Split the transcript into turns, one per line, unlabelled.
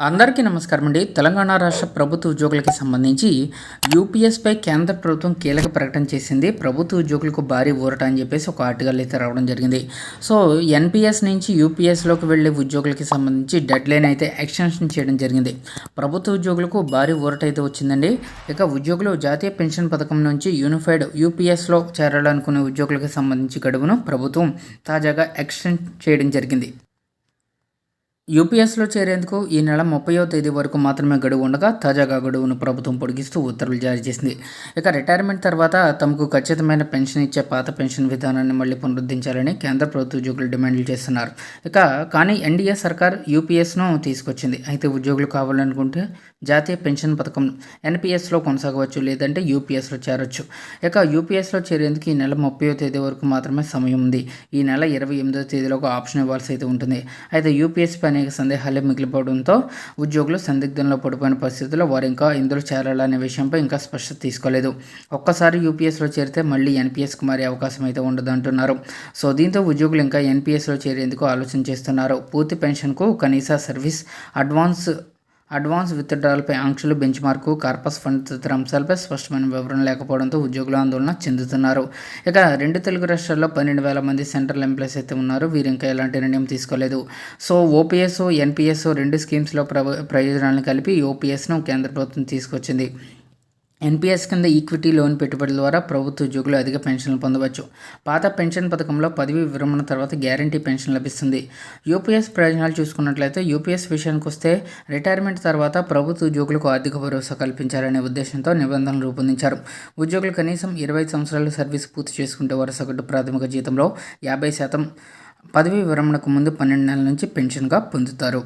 అందరికీ నమస్కారం అండి. తెలంగాణ రాష్ట్ర ప్రభుత్వ ఉద్యోగులకి సంబంధించి యూపీఎస్పై కేంద్ర ప్రభుత్వం కీలక ప్రకటన చేసింది. ప్రభుత్వ ఉద్యోగులకు భారీ ఊరట అని చెప్పేసి ఒక ఆర్టికల్ అయితే రావడం జరిగింది. సో ఎన్పిఎస్ నుంచి యూపీఎస్లోకి వెళ్ళే ఉద్యోగులకి సంబంధించి డెడ్ లైన్ అయితే ఎక్స్టెన్షన్ చేయడం జరిగింది. ప్రభుత్వ ఉద్యోగులకు భారీ ఊరట అయితే వచ్చిందండి. ఇక ఉద్యోగులు జాతీయ పెన్షన్ పథకం నుంచి యూనిఫైడ్ యూపీఎస్లో చేరాలనుకునే ఉద్యోగులకు సంబంధించి గడువును ప్రభుత్వం తాజాగా ఎక్స్టెండ్ చేయడం జరిగింది. యూపీఎస్లో చేరేందుకు ఈ నెల ముప్పయో తేదీ వరకు మాత్రమే గడువు ఉండగా తాజాగా గడువును ప్రభుత్వం పొడిగిస్తూ ఉత్తర్వులు జారీ చేసింది. ఇక రిటైర్మెంట్ తర్వాత తమకు ఖచ్చితమైన పెన్షన్ ఇచ్చే పాత పెన్షన్ విధానాన్ని మళ్ళీ పునరుద్ధరించాలని కేంద్ర ప్రభుత్వ ఉద్యోగులు డిమాండ్లు చేస్తున్నారు. ఇక కానీ ఎన్డీఏ సర్కార్ యూపీఎస్ను తీసుకొచ్చింది. అయితే ఉద్యోగులు కావాలనుకుంటే జాతీయ పెన్షన్ పథకం ఎన్పిఎస్లో కొనసాగవచ్చు లేదంటే యూపీఎస్లో చేరొచ్చు. ఇక యూపీఎస్లో చేరేందుకు ఈ నెల ముప్పయో తేదీ వరకు మాత్రమే సమయం ఉంది. ఈ నెల ఇరవై ఎనిమిదో తేదీలో ఒక ఆప్షన్ ఇవ్వాల్సి అయితే ఉంటుంది. అయితే యూపీఎస్ పని అనేక సందేహాలే మిగిలిపోవడంతో ఉద్యోగులు సందిగ్ధంలో పడిపోయిన పరిస్థితుల్లో వారు ఇంకా ఇందులో చేరాలనే విషయంపై ఇంకా స్పష్టత తీసుకోలేదు. ఒక్కసారి యూపీఎస్లో చేరితే మళ్ళీ ఎన్పిఎస్కి మారే అవకాశం అయితే ఉండదు అంటున్నారు సో దీంతో ఉద్యోగులు ఇంకా ఎన్పిఎస్లో చేరేందుకు ఆలోచన చేస్తున్నారు. పూర్తి పెన్షన్కు కనీస సర్వీస్ అడ్వాన్స్ అడ్వాన్స్ విత్డ్రాల్పై ఆంక్షలు బెంచ్ మార్కు కార్పస్ ఫండ్ తదితర అంశాలపై స్పష్టమైన వివరణ లేకపోవడంతో ఉద్యోగులు ఆందోళన చెందుతున్నారు. ఇక రెండు తెలుగు రాష్ట్రాల్లో పన్నెండు వేల మంది సెంట్రల్ ఎంప్లాయీస్ అయితే ఉన్నారు. వీరు ఇంకా ఎలాంటి నిర్ణయం తీసుకోలేదు. సో ఓపీఎస్ ఎన్పిఎస్ రెండు స్కీమ్స్లో ప్రయోజనాలను కలిపి ఓపీఎస్ను కేంద్ర ప్రభుత్వం తీసుకొచ్చింది. ఎన్పిఎస్ కింద ఈక్విటీ లోన్ పెట్టుబడి ద్వారా ప్రభుత్వ ఉద్యోగులు అధిక పెన్షన్లు పొందవచ్చు. పాత పెన్షన్ పథకంలో పదవి విరమణ తర్వాత గ్యారంటీ పెన్షన్ లభిస్తుంది. యూపీఎస్ ప్రయోజనాలు చూసుకున్నట్లయితే యూపీఎస్ విషయానికి వస్తే రిటైర్మెంట్ తర్వాత ప్రభుత్వ ఉద్యోగులకు ఆర్థిక భరోసా కల్పించాలనే ఉద్దేశంతో నిబంధనలు రూపొందించారు. ఉద్యోగులు కనీసం ఇరవై సంవత్సరాల సర్వీస్ పూర్తి చేసుకుంటే వారు సగటు ప్రాథమిక జీతంలో యాభై శాతం పదవీ విరమణకు ముందు పన్నెండు నెలల నుంచి పెన్షన్గా పొందుతారు.